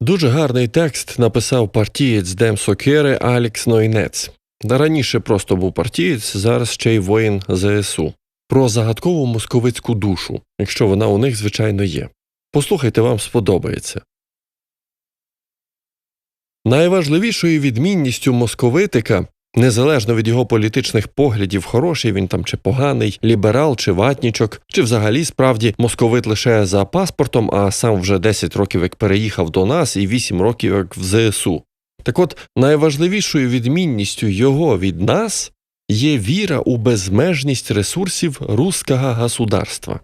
Дуже гарний текст написав партієць Дем Сокери Алікс Нойнец. Раніше просто був партієць, зараз ще й воїн ЗСУ. Про загадкову московицьку душу, якщо вона у них, звичайно, є. Послухайте, вам сподобається. Найважливішою відмінністю московитика, незалежно від його політичних поглядів, хороший він там чи поганий, ліберал чи ватнічок, чи взагалі справді московит лише за паспортом, а сам вже 10 років як переїхав до нас і 8 років як в ЗСУ. Так от найважливішою відмінністю його від нас є віра у безмежність ресурсів руського государства.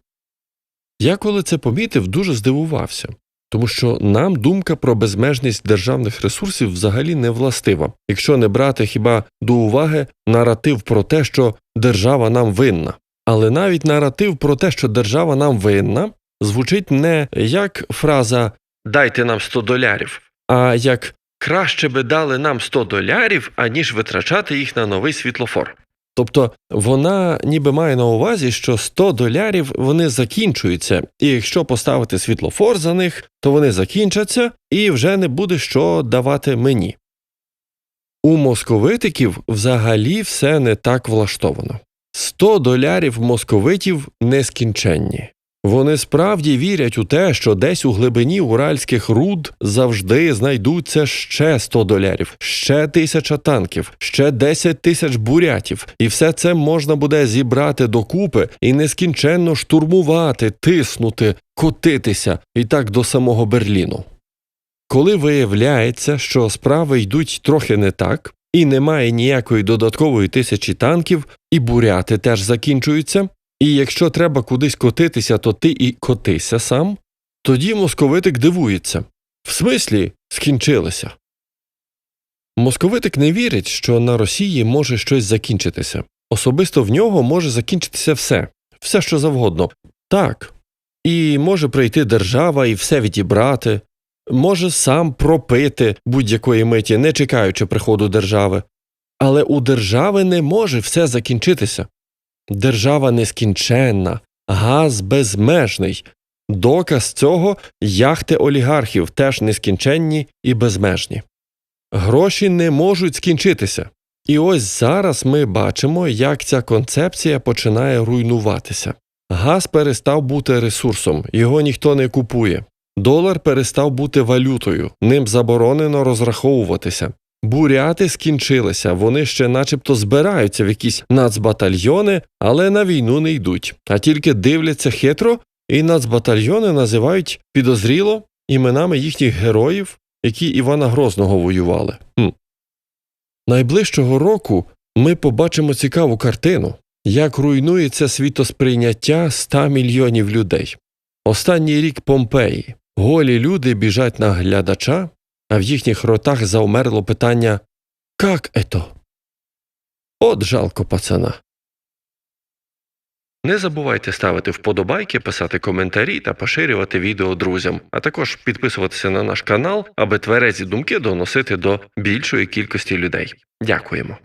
Я коли це помітив, дуже здивувався, тому що нам думка про безмежність державних ресурсів взагалі не властива, якщо не брати хіба до уваги наратив про те, що держава нам винна. Але навіть наратив про те, що держава нам винна, звучить не як фраза Дайте нам 100 долярів, а як краще би дали нам 100 долярів, аніж витрачати їх на новий світлофор. Тобто вона ніби має на увазі, що 100 долярів вони закінчуються, і якщо поставити світлофор за них, то вони закінчаться і вже не буде що давати мені. У московитиків взагалі все не так влаштовано. 100 долярів московитів нескінченні. Вони справді вірять у те, що десь у глибині уральських руд завжди знайдуться ще 100 долярів, ще тисяча танків, ще 10 тисяч бурятів, і все це можна буде зібрати докупи і нескінченно штурмувати, тиснути, котитися і так до самого Берліну. Коли виявляється, що справи йдуть трохи не так, і немає ніякої додаткової тисячі танків, і буряти теж закінчуються, і якщо треба кудись котитися, то ти і котися сам, тоді московитик дивується в смислі скінчилися. Московитик не вірить, що на Росії може щось закінчитися. Особисто в нього може закінчитися все, все що завгодно. Так. І може прийти держава і все відібрати, може сам пропити будь-якої миті, не чекаючи приходу держави. Але у держави не може все закінчитися. Держава нескінченна, газ безмежний. Доказ цього яхти олігархів теж нескінченні і безмежні. Гроші не можуть скінчитися. І ось зараз ми бачимо, як ця концепція починає руйнуватися. Газ перестав бути ресурсом, його ніхто не купує. Долар перестав бути валютою, ним заборонено розраховуватися. Буряти скінчилися, вони ще начебто збираються в якісь нацбатальйони, але на війну не йдуть, а тільки дивляться хитро, і нацбатальйони називають підозріло іменами їхніх героїв, які Івана Грозного воювали. Хм. Найближчого року ми побачимо цікаву картину, як руйнується світосприйняття 100 мільйонів людей. Останній рік Помпеї голі люди біжать на глядача а в їхніх ротах заумерло питання «Как ето?» От жалко пацана. Не забувайте ставити вподобайки, писати коментарі та поширювати відео друзям, а також підписуватися на наш канал, аби тверезі думки доносити до більшої кількості людей. Дякуємо.